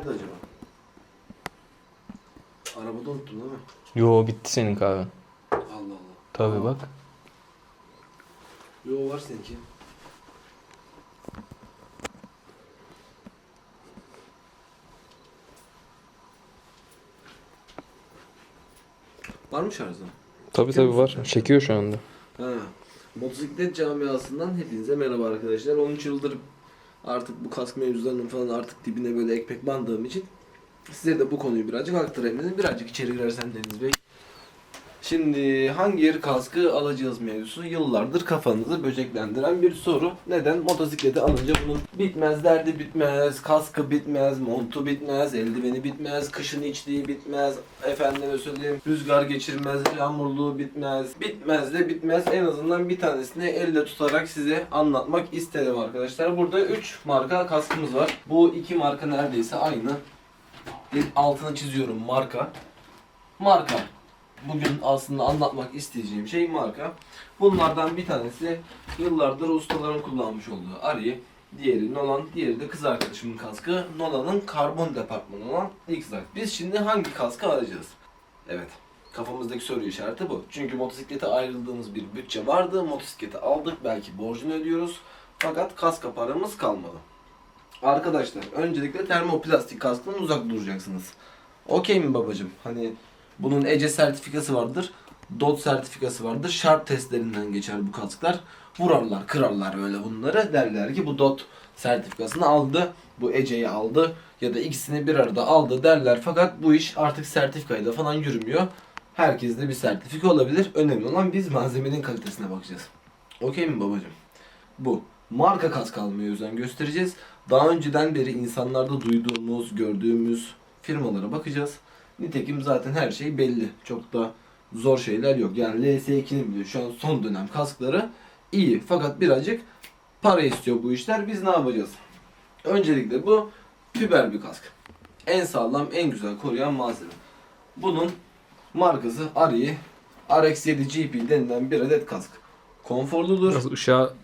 nerede acaba? Arabada unuttum değil mi? Yo bitti senin kahven. Allah Allah. Tabii bak. Yo var seninki. Var mı şarjı? Tabii tabii var. Çekiyor şu anda. Ha. Motosiklet camiasından hepinize merhaba arkadaşlar. 13 yıldır artık bu kask mevzularının falan artık dibine böyle ekmek bandığım için size de bu konuyu birazcık aktarayım dedim. Birazcık içeri girersen Deniz Bey. Şimdi hangi yer kaskı alacağız mevzusu yıllardır kafanızı böceklendiren bir soru. Neden? Motosikleti alınca bunun bitmez derdi bitmez, kaskı bitmez, montu bitmez, eldiveni bitmez, kışın içtiği bitmez, efendime söyleyeyim rüzgar geçirmez, yağmurluğu bitmez. Bitmez de bitmez. En azından bir tanesini elde tutarak size anlatmak istedim arkadaşlar. Burada 3 marka kaskımız var. Bu iki marka neredeyse aynı. Bir altını çiziyorum marka. Marka bugün aslında anlatmak isteyeceğim şey marka. Bunlardan bir tanesi yıllardır ustaların kullanmış olduğu Ari, diğeri Nolan, diğeri de kız arkadaşımın kaskı. Nolan'ın karbon departmanı olan X-Rite. Biz şimdi hangi kaskı alacağız? Evet. Kafamızdaki soru işareti bu. Çünkü motosiklete ayrıldığımız bir bütçe vardı. Motosikleti aldık. Belki borcunu ödüyoruz. Fakat kaska paramız kalmadı. Arkadaşlar öncelikle termoplastik kasktan uzak duracaksınız. Okey mi babacım? Hani bunun ECE sertifikası vardır. DOT sertifikası vardır. Şart testlerinden geçer bu kasklar. Vurarlar, kırarlar böyle bunları. Derler ki bu DOT sertifikasını aldı. Bu ECE'yi aldı. Ya da ikisini bir arada aldı derler. Fakat bu iş artık sertifikayla falan yürümüyor. Herkeste bir sertifika olabilir. Önemli olan biz malzemenin kalitesine bakacağız. Okey mi babacım? Bu. Marka kask almaya özen göstereceğiz. Daha önceden beri insanlarda duyduğumuz, gördüğümüz firmalara bakacağız. Nitekim zaten her şey belli. Çok da zor şeyler yok. Yani LS2'nin bile şu an son dönem kaskları iyi. Fakat birazcık para istiyor bu işler. Biz ne yapacağız? Öncelikle bu fiber bir kask. En sağlam, en güzel koruyan malzeme. Bunun markası Ari RX-7 GP denilen bir adet kask. Konforludur. Biraz ışığa...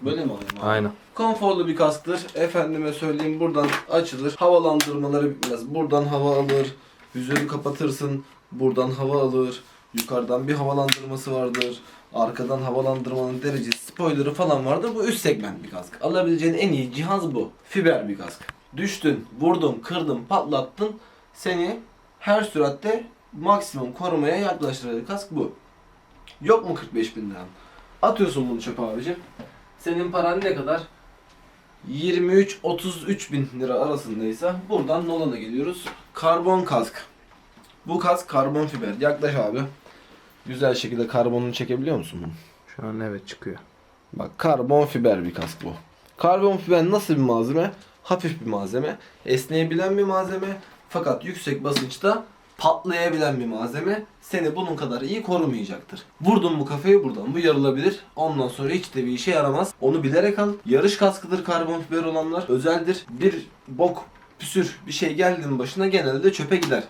Böyle mi alayım abi? Aynen. Konforlu bir kasktır. Efendime söyleyeyim buradan açılır. Havalandırmaları bitmez. Buradan hava alır. Yüzünü kapatırsın. Buradan hava alır. Yukarıdan bir havalandırması vardır. Arkadan havalandırmanın derecesi, spoilerı falan vardır. Bu üst segment bir kask. Alabileceğin en iyi cihaz bu. Fiber bir kask. Düştün, vurdun, kırdın, patlattın. Seni her süratte maksimum korumaya yaklaştıracak kask bu. Yok mu 45 bin liran? Atıyorsun bunu çöpe abicim. Senin paran ne kadar? 23-33 bin lira arasındaysa buradan Nolan'a geliyoruz. Karbon kask. Bu kask karbon fiber. Yaklaş abi. Güzel şekilde karbonunu çekebiliyor musun bunu? Şu an evet çıkıyor. Bak karbon fiber bir kask bu. Karbon fiber nasıl bir malzeme? Hafif bir malzeme. Esneyebilen bir malzeme. Fakat yüksek basınçta patlayabilen bir malzeme. Seni bunun kadar iyi korumayacaktır. Vurdun bu kafayı buradan bu yarılabilir. Ondan sonra hiç de bir işe yaramaz. Onu bilerek al. Yarış kaskıdır karbon fiber olanlar. Özeldir. Bir bok, püsür bir şey geldi mi başına genelde çöpe gider.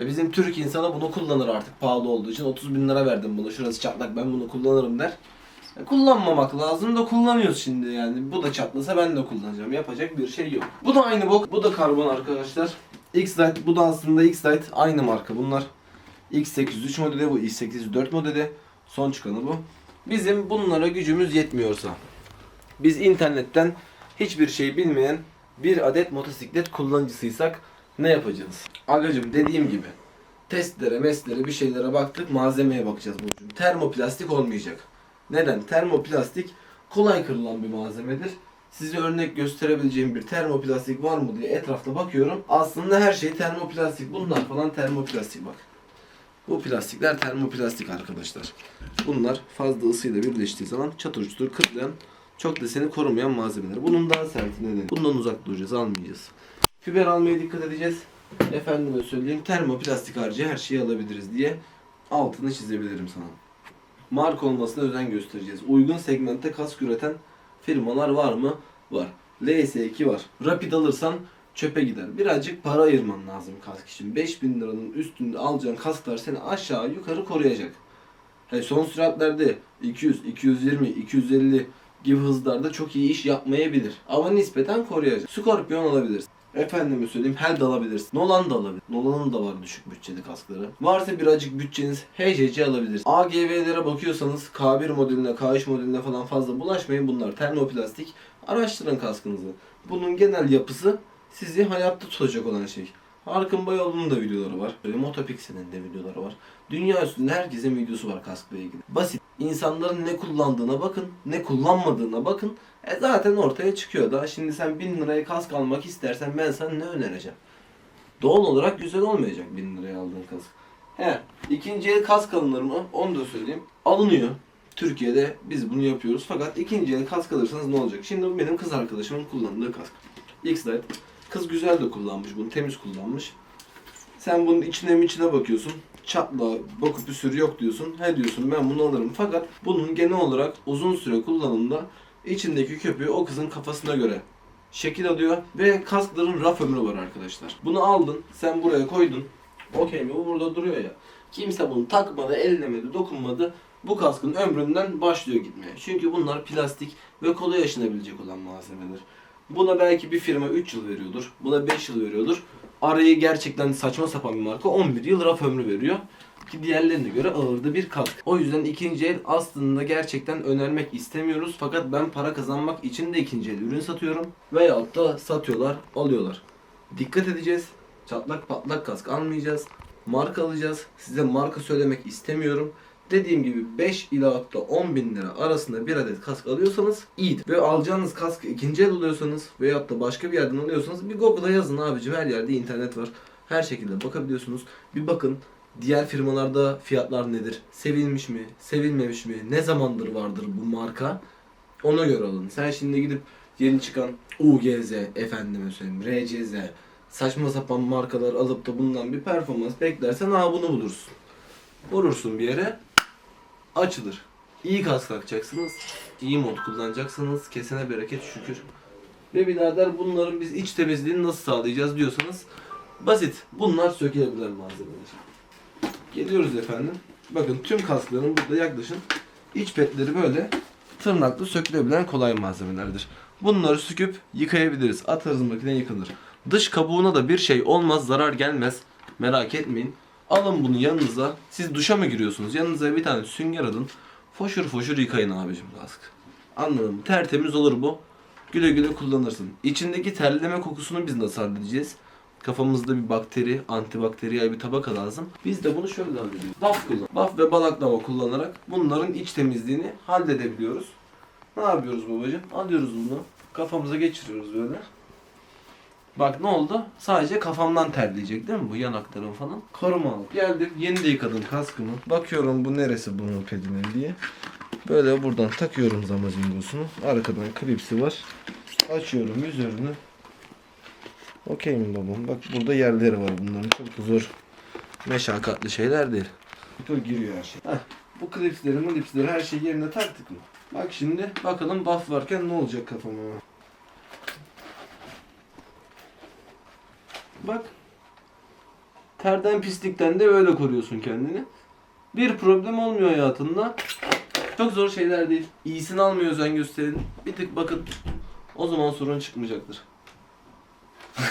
Ya bizim Türk insanı bunu kullanır artık pahalı olduğu için. 30 bin lira verdim bunu. Şurası çatlak ben bunu kullanırım der. Ya kullanmamak lazım da kullanıyoruz şimdi yani. Bu da çatlasa ben de kullanacağım. Yapacak bir şey yok. Bu da aynı bok. Bu da karbon arkadaşlar. X-Lite bu da aslında X-Lite aynı marka. Bunlar X803 modeli bu X804 modeli. Son çıkanı bu. Bizim bunlara gücümüz yetmiyorsa biz internetten hiçbir şey bilmeyen bir adet motosiklet kullanıcısıysak ne yapacağız? Agacım dediğim gibi testlere, meslere bir şeylere baktık malzemeye bakacağız Burcu'm. Termoplastik olmayacak. Neden? Termoplastik kolay kırılan bir malzemedir. Size örnek gösterebileceğim bir termoplastik var mı diye etrafta bakıyorum. Aslında her şey termoplastik. Bunlar falan termoplastik bak. Bu plastikler termoplastik arkadaşlar. Bunlar fazla ısıyla birleştiği zaman çatır çutur kırılan çok da seni korumayan malzemeler. Bunun daha sert nedeni. Bundan uzak duracağız, almayacağız. Fiber almaya dikkat edeceğiz. Efendime söyleyeyim termoplastik harcı her şeyi alabiliriz diye altını çizebilirim sana. Marka olmasına özen göstereceğiz. Uygun segmentte kask üreten firmalar var mı? Var. LS2 var. Rapid alırsan çöpe gider. Birazcık para ayırman lazım kask için. 5000 liranın üstünde alacağın kasklar seni aşağı yukarı koruyacak. He, son süratlerde 200, 220, 250 gibi hızlarda çok iyi iş yapmayabilir. Ama nispeten koruyacak. Scorpion alabilirsin. Efendime söyleyeyim Hell de alabilirsin. Nolan da alabilir. Nolan'ın da var düşük bütçeli kaskları. Varsa birazcık bütçeniz HCC alabilirsiniz. AGV'lere bakıyorsanız K1 modeline, K3 modeline falan fazla bulaşmayın. Bunlar termoplastik. Araştırın kaskınızı. Bunun genel yapısı sizi hayatta tutacak olan şey. Arkın Bayoğlu'nun da videoları var. Motopixel'in de videoları var. Dünya üstünde herkesin videosu var kaskla ilgili. Basit. İnsanların ne kullandığına bakın, ne kullanmadığına bakın. E zaten ortaya çıkıyor da. Şimdi sen 1000 liraya kask almak istersen ben sana ne önereceğim? Doğal olarak güzel olmayacak 1000 liraya aldığın kask. He, ikinci el kask alınır mı? Onu da söyleyeyim. Alınıyor. Türkiye'de biz bunu yapıyoruz. Fakat ikinci el kask alırsanız ne olacak? Şimdi bu benim kız arkadaşımın kullandığı kask. X-Lite. Kız güzel de kullanmış bunu. Temiz kullanmış. Sen bunun içine içine bakıyorsun. Çatla, boku püsür yok diyorsun. He diyorsun ben bunu alırım. Fakat bunun genel olarak uzun süre kullanımda içindeki köpüğü o kızın kafasına göre şekil alıyor ve kaskların raf ömrü var arkadaşlar. Bunu aldın, sen buraya koydun. Okey mi? Bu burada duruyor ya. Kimse bunu takmadı, ellemedi, dokunmadı. Bu kaskın ömründen başlıyor gitmeye. Çünkü bunlar plastik ve kolay aşınabilecek olan malzemeler. Buna belki bir firma 3 yıl veriyordur. Buna 5 yıl veriyordur. Arayı gerçekten saçma sapan bir marka 11 yıl raf ömrü veriyor. Ki diğerlerine göre ağırda bir kask. O yüzden ikinci el aslında gerçekten önermek istemiyoruz. Fakat ben para kazanmak için de ikinci el ürün satıyorum. Veyahut da satıyorlar, alıyorlar. Dikkat edeceğiz. Çatlak patlak kask almayacağız. Marka alacağız. Size marka söylemek istemiyorum. Dediğim gibi 5 ila hatta 10 bin lira arasında bir adet kask alıyorsanız iyidir. Ve alacağınız kaskı ikinci el alıyorsanız veyahut da başka bir yerden alıyorsanız bir Google'a yazın abicim her yerde internet var. Her şekilde bakabiliyorsunuz. Bir bakın diğer firmalarda fiyatlar nedir? Sevilmiş mi? Sevilmemiş mi? Ne zamandır vardır bu marka? Ona göre alın. Sen şimdi gidip yeni çıkan UGZ, efendime söyleyeyim, RCZ, saçma sapan markalar alıp da bundan bir performans beklersen ha bunu bulursun. Vurursun bir yere açılır. İyi kask takacaksınız, iyi mod kullanacaksınız, kesene bereket şükür. Ve birader bunların biz iç temizliğini nasıl sağlayacağız diyorsanız basit. Bunlar sökülebilen malzemeler. Geliyoruz efendim. Bakın tüm kaskların burada yaklaşın iç petleri böyle tırnaklı sökülebilen kolay malzemelerdir. Bunları söküp yıkayabiliriz. Atarız makine yıkanır. Dış kabuğuna da bir şey olmaz, zarar gelmez. Merak etmeyin. Alın bunu yanınıza. Siz duşa mı giriyorsunuz? Yanınıza bir tane sünger alın. Foşur foşur yıkayın abicim kask. Anladın mı? Tertemiz olur bu. Güle güle kullanırsın. İçindeki terleme kokusunu biz nasıl halledeceğiz? Kafamızda bir bakteri, antibakteriyel bir tabaka lazım. Biz de bunu şöyle hallediyoruz. Baf kullan. Baf ve balaklava kullanarak bunların iç temizliğini halledebiliyoruz. Ne yapıyoruz babacığım? Alıyoruz bunu. Kafamıza geçiriyoruz böyle. Bak ne oldu? Sadece kafamdan terleyecek değil mi bu yanaklarım falan? Koruma aldım. Geldim yeni de yıkadım kaskımı. Bakıyorum bu neresi bunun pedinin diye. Böyle buradan takıyorum zamazingosunu. Arkadan klipsi var. Açıyorum üzerine. Okey mi babam? Bak burada yerleri var bunların. Çok zor meşakkatli şeyler değil. Dur giriyor her şey. Heh, bu klipsleri, klipsleri her şey yerine taktık mı? Bak şimdi bakalım buff varken ne olacak kafama. Bak. Terden pislikten de öyle koruyorsun kendini. Bir problem olmuyor hayatında. Çok zor şeyler değil. İyisini almaya özen gösterin. Bir tık bakın. O zaman sorun çıkmayacaktır.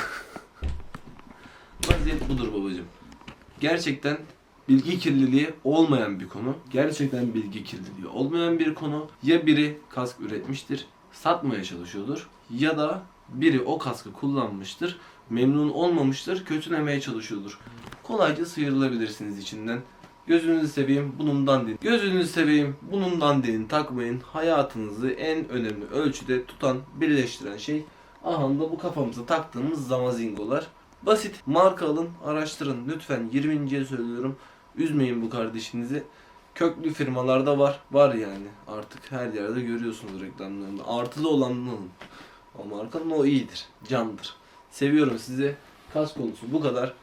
Vaziyet budur babacığım. Gerçekten bilgi kirliliği olmayan bir konu. Gerçekten bilgi kirliliği olmayan bir konu. Ya biri kask üretmiştir, satmaya çalışıyordur. Ya da biri o kaskı kullanmıştır, memnun olmamıştır, kötülemeye çalışıyordur. Kolayca sıyrılabilirsiniz içinden. Gözünüzü seveyim bunundan deyin. Gözünüzü seveyim bunundan deyin takmayın. Hayatınızı en önemli ölçüde tutan, birleştiren şey aha da bu kafamıza taktığımız zamazingolar. Basit marka alın, araştırın. Lütfen 20. yıl söylüyorum. Üzmeyin bu kardeşinizi. Köklü firmalarda var. Var yani. Artık her yerde görüyorsunuz reklamlarını. Artılı olanını alın. O markanın o iyidir. Candır. Seviyorum sizi. Kas konusu bu kadar.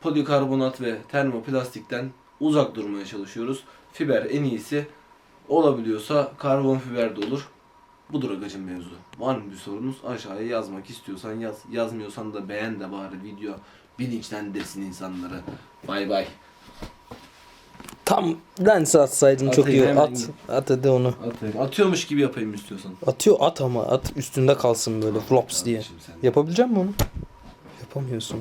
Polikarbonat ve termoplastikten uzak durmaya çalışıyoruz. Fiber en iyisi. Olabiliyorsa karbon fiber de olur. Budur agacım mevzu. Var mı bir sorunuz? Aşağıya yazmak istiyorsan yaz. Yazmıyorsan da beğen de bari video. Bilinçlendirsin insanları. Bay bay. Tam lens atsaydın çok Atayım, iyi. hemen At. At hadi onu. Atayım. Atıyormuş gibi yapayım istiyorsan. Atıyor at ama at üstünde kalsın böyle flops diye. Kardeşim sen. Yapabilecek misin onu? yapamıyorsun.